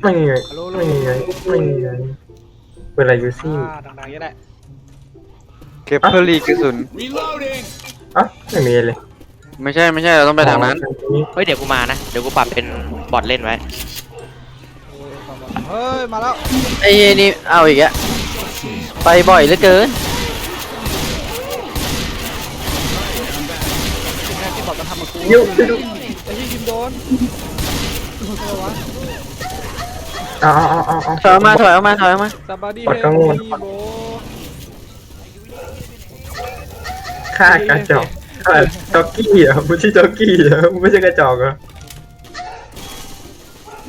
ไม่ไงฮัลโหลฮัลโหลไม่ไงไม่ไงเป็นอะไรยูซี่อ่าดังๆก็ได้เก็บเพื่อรีกระสุน Reloading! อะไม่มีเลยไม่ใช่ไม่ใช่เราต้องไปทางนั้น เฮ้ยเดี๋ยวกูมานะ เดี๋ยวกูปรับเป็นบอทเล่นไว้ เฮ้ย มาแล้ว ไอ้นี่เอาอีกอะไปบ่อยเหลือเกินสิ่งแรกที่บอกจะทำกับกูยุบยุบไอ้ที่ยิมโดนอะไรวะ เอาเอาเอาเอาเอา ถอยออกมาถอยออกมาถอยออกมาซาบาดี้ปวดเฮกัลงวลมีโบฆ่ากระจอกฆ่าจ็อกกี้เหรอะไม่ใช่จ็อกกี้เหรอะไม่ใช่กระจอกเหรอะ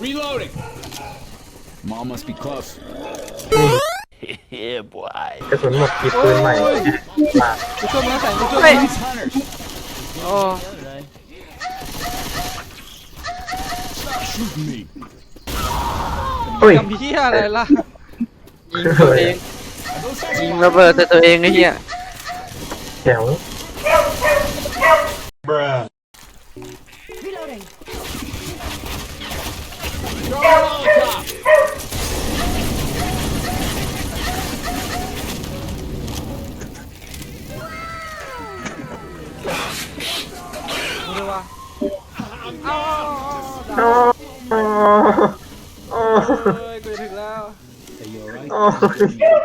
Reloading! Mom must be close. กระสุนหมดกีดปืนใหม่มากูช่วยมึงนะแสงกูช่วยเฮ้ยมึง Hunters! โอ้ Shoot me! เฮ้ย ทำพี่อะไรล่ะยิงตัวเองยิงระเบิดแต่ตัวเองไอ้เหี้ย แถว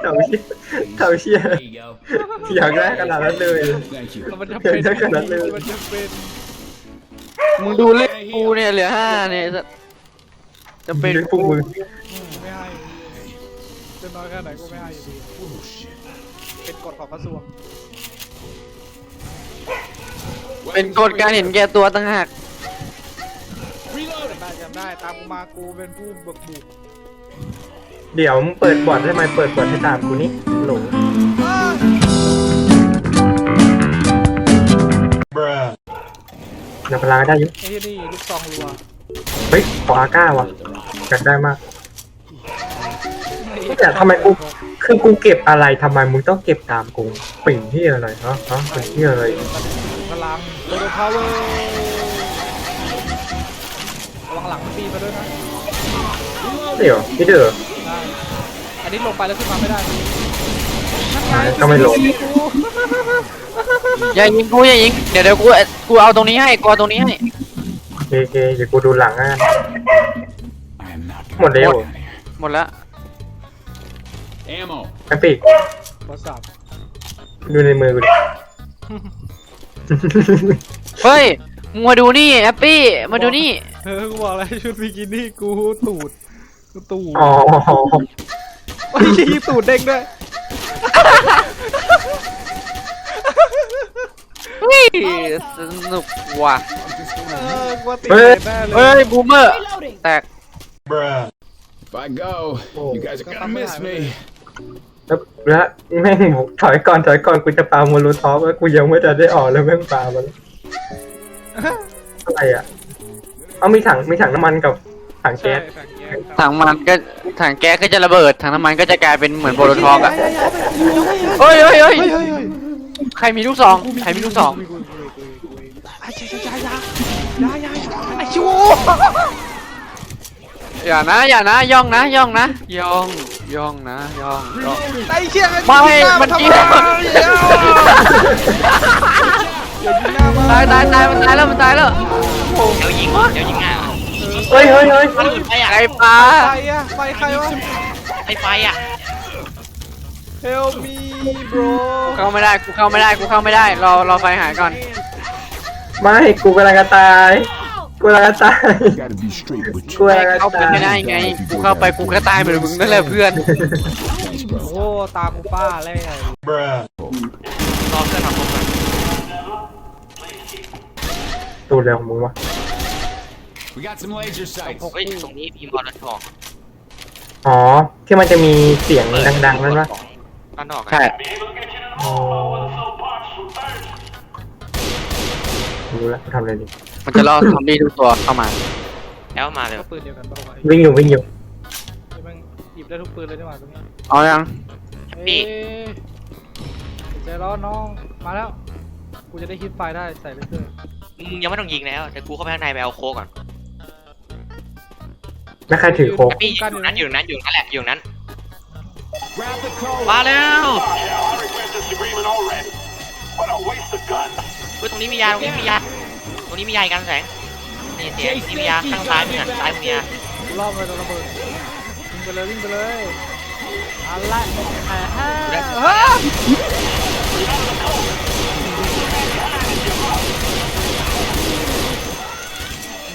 เต่าเชี่ยเต่าเชี่ยอยากได้ขนาดนั้นเลย Thank you. แล้วมันจะเป็นเดี๋ยวจะขนาดนั้นเลย มันจะเป็นมึงดูเลขกูเนี่ยเหลือห้าเนี่ยไอ้สัสจะเป็นพวกมึงอืมไม่ให้จะน้อยแค่ไหนกูไม่ให้อยู่ดีเป็นกฎของกระทรวงเป็นกฎการเห็นแก่ตัวต่างหาก Reload. จำได้จำได้ตามกูมากูเป็นผู้เบิกบุก เดี๋ยวมึงเปิดบอร์ดให้มันเปิดบอร์ดให้ตามกูนี่หลง Bruh. เดี๋ยวพลังได้อยุไอ้ที่นี่ลูกซองรัวเฮ้ยขออาก้าว่ะอยากได้มากแต่ทำไมกูคือกูเก็บอะไรทำไมมึงต้องเก็บตามกูปิ่งที่อะไรเนาะเนาะปิ่งที่อะไรพลังโดนพาวเวอร์ระวังหลังมันปีมาด้วยนะเดี๋ยวพี่เด้อ ได้อันนี้ลงไปแล้วขึ้นมาไม่ได้นั่นไงก็ไม่ลงกูอย่ายิงกูอย่ายิงเดี๋ยวเดี๋ยวกูกูเอาตรงนี้ให้กูเอาตรงนี้ให้โอเคโอเคเดี๋ยวกูดูหลังอะ I am not หมดเร็วหมดละ Ammo. แอปปี้บอสสับดูในมือกูดิ เฮ้ยมึงมาดูนี่แอปปี้มาดูนี่ เออกูบอกอะไรชุดบิกินี่กูตูดกู ตูดอ๋อไอ้ยี่ตูดเด้งด้วยเฮ้ยสนุกว่ะ เออกูว่าติดเฮ้ย แน่เลเฮ้ยยบูมเมอร์แตก Bruh. If I go, Oh. you guys are gonna miss me. แล้วแล้วแม่งบอกถอยก่อนถอยก่อนกูจะปาโมโลท็อปแล้วกูยังไม่ทันได้ออกแล้วแม่งปามาแล้วอะไรอะ เอามีถังมีถังน้ำมันกับถังใช่แก๊ส ถังแก๊ส ถังมันก็ถังแก๊สก็จะระเบิดถังน้ำมันก็จะกลายเป็นเหมือนโบโลทอกอะเฮ้ยเฮ้ยเฮ้ยเฮ้ยเฮ้ยเฮ้ยใครมีลูกซองใครมีลูกซองไอ้ชิยายายายายาไอ้ชูอย่านะอย่านะย่องนะย่องนะย่องย่องนะย่องย่องไอ้เชี่ยไม่มันยิงอย่ายิงหน้ามาตายตายตายมันตายแล้วมันตายแล้วเดี๋ยวยิงเดี๋ยวยิงอะ เฮ้ยเฮ้ยเฮ้ยมันหลุดไปอะไอ้ปลาไฟอะไฟใครวะ ไอ้ไฟอะ Help me bro เข้าไม่ได้กูเข้าไม่ได้กูเข้าไม่ได้รอรอไฟหายก่อนไม่กูกำลังจะตายกูกำลังจะตาย Gotta be straight with กู you. กำลังจะเข้าไปตายไม่ได้ไงกูเข้าไปกูก็ตายเหมือนมึงนั่นแหละเพื่อน Thanks, bro. โอ้ตามกูป้าแล้ว Bruh. รอเพื่อนทำผมก่อนตูเร็วของมึงวะ We got some laser sights. เฮ้ยตรงนี้มีมอลทองอ๋อ ที่มันจะมีเสียงดังๆนั่นวะด้านนอกอะใช่อ๋อรู้แล้วทำอะไรดีมันจะล่อซอมบี้ทุกตัวเข้ามา แล้วมาเลยก็ปืนเดียวกันป่าวะวิ่งอยู่วิ่งอยู่นี่มันหยิบได้ทุกปืนเลยนี่หว่าตรงนี้เอายังพี่เอ้ยใจร้อนน้อง มาแล้ว กูจะได้ฮิตไฟได้ใส่ไปเพื่อมึงยังไม่ต้องยิงแล้วเดี๋ยวกูเข้าไปข้างในไปเอาโค้กก่อน แล้วใครถือโค้กแฮปปี้อยู่นั้นอยู่นั้นอยู่นั้นแหละอยู่นั้น Grab the code. มาแล้ว Yeah, I regret this agreement already. What a waste of guns. เฮ้ยตรงนี้มียาตรงนี้มียาตรงนี้มียาอีกการแสงนี่เสียตรงนี้มียาข้างซ้ายมึงอะซ้ายมึงมียารอบเลยโดนระเบิดวิ่งไปเลยวิ่งไปเลยอะไรแฮ่แฮ่เฮ้ย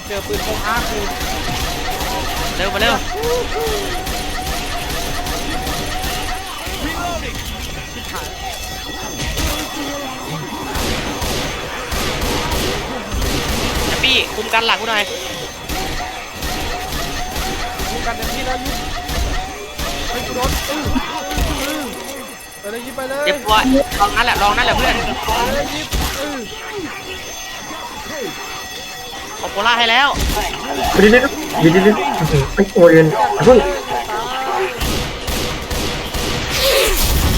เจอปืนพกอาร์คู เร็วมาเร็วแฮปปี้คุมกันหลังกูหน่อยยิงกันเต็มที่แล้วยิงเฮ้กูโดนอื้ออื้อไปเลยยิงไปเลยเจ็บตัวลองนั่นแหละลองนั่นแหละเพื่อนไปเลยยิงอื้อ ขอบโคล่าให้แล้วเดี๋ยวเดี๋ยวเดี๋ยวเดี๋ยวเดี๋ยวไอ้โอยอย่าเพิ่ง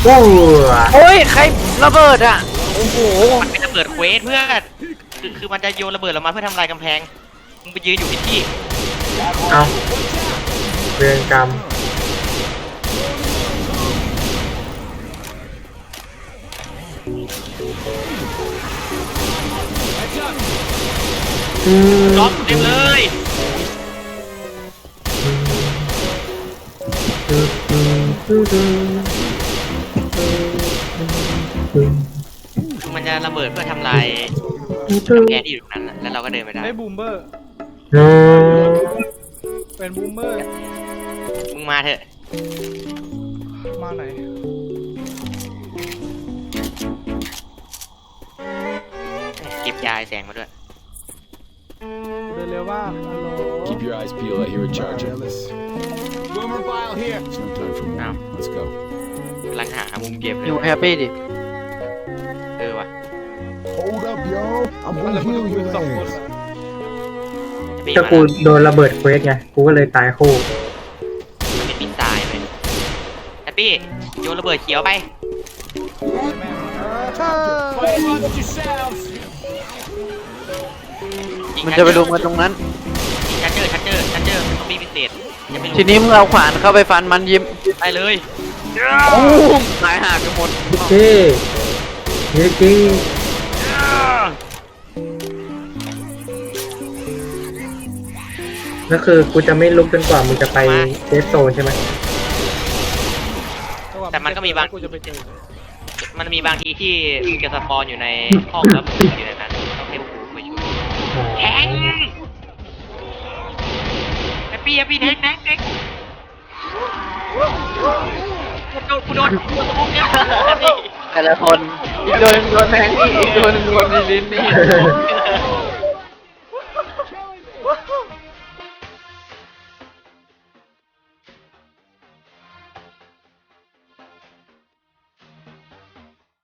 โอ้ยโอ้ยใครระเบิดอะโอ้โหมันเป็นระเบิดเควสเพื่อนคือคือมันจะโยนระเบิดลงมาเพื่อทำลายกำแพงมึงไปยืนอยู่ที่ที่เอาเรียนกรรม ล็อกเต็มเลยมันจะระเบิดเพื่อทำลายกำแพงที่อยู่ตรงนั้นน่ะแล้วเราก็เดินไปได้ไอ้บูมเบอร์อืมเป็นบูมเบอร์ มึงมาเถอะ มาไหน เก็บยาไอ้แสงมาด้วย เดินเร็วมากฮัลโหล Keep your eyes peeled. I hear a charge. Boomer bile here. There's no time for Ow. more. Let's go. กำลังหามุมเก็บเลอยยู่แฮปปี้ดิ เออว่ะ Hold up, yo. I'm อะไร gonna มัน heal ปืน your สองคน ass. อะปีถ้ามากูแล้วโดนระเบิดเควสไง กูก็เลยตายคู่ มันเป็นมิสไซล์เลยแฮปปี้โยนระเบิดเขียวไปแม่งเออเออ Fight amongst yourselves. ยิงมันจะไปรวมกันตรงนั้นยิงชัดเจอชัดเจอชัดเจอมันต้องมีพิเศษอย่าไปรู้ทีนี้มึงเอาขวานเข้าไปฟันมันยิ้มไปเลยโอ้มหายหักกันหมดโอเคเฮ้ยจริงก็คือกูจะไม่ลุกจนกว่ามึงจะไปเซฟโซนใช่ไหมจังหวะแต่มันก็มีบางกูจะไปเจอมันมีบางทีที่มึงจะสปอนอยู่ในห้องแล้วมึงอยู่ พี่แฮปปี้แทงแดงแดงกูโดนกูโดนกูโดนเนี่ยแต่ละคนอีกตัวหนึงโดนแทงนี่อีกตัวหนึงโดนลิ้นนี่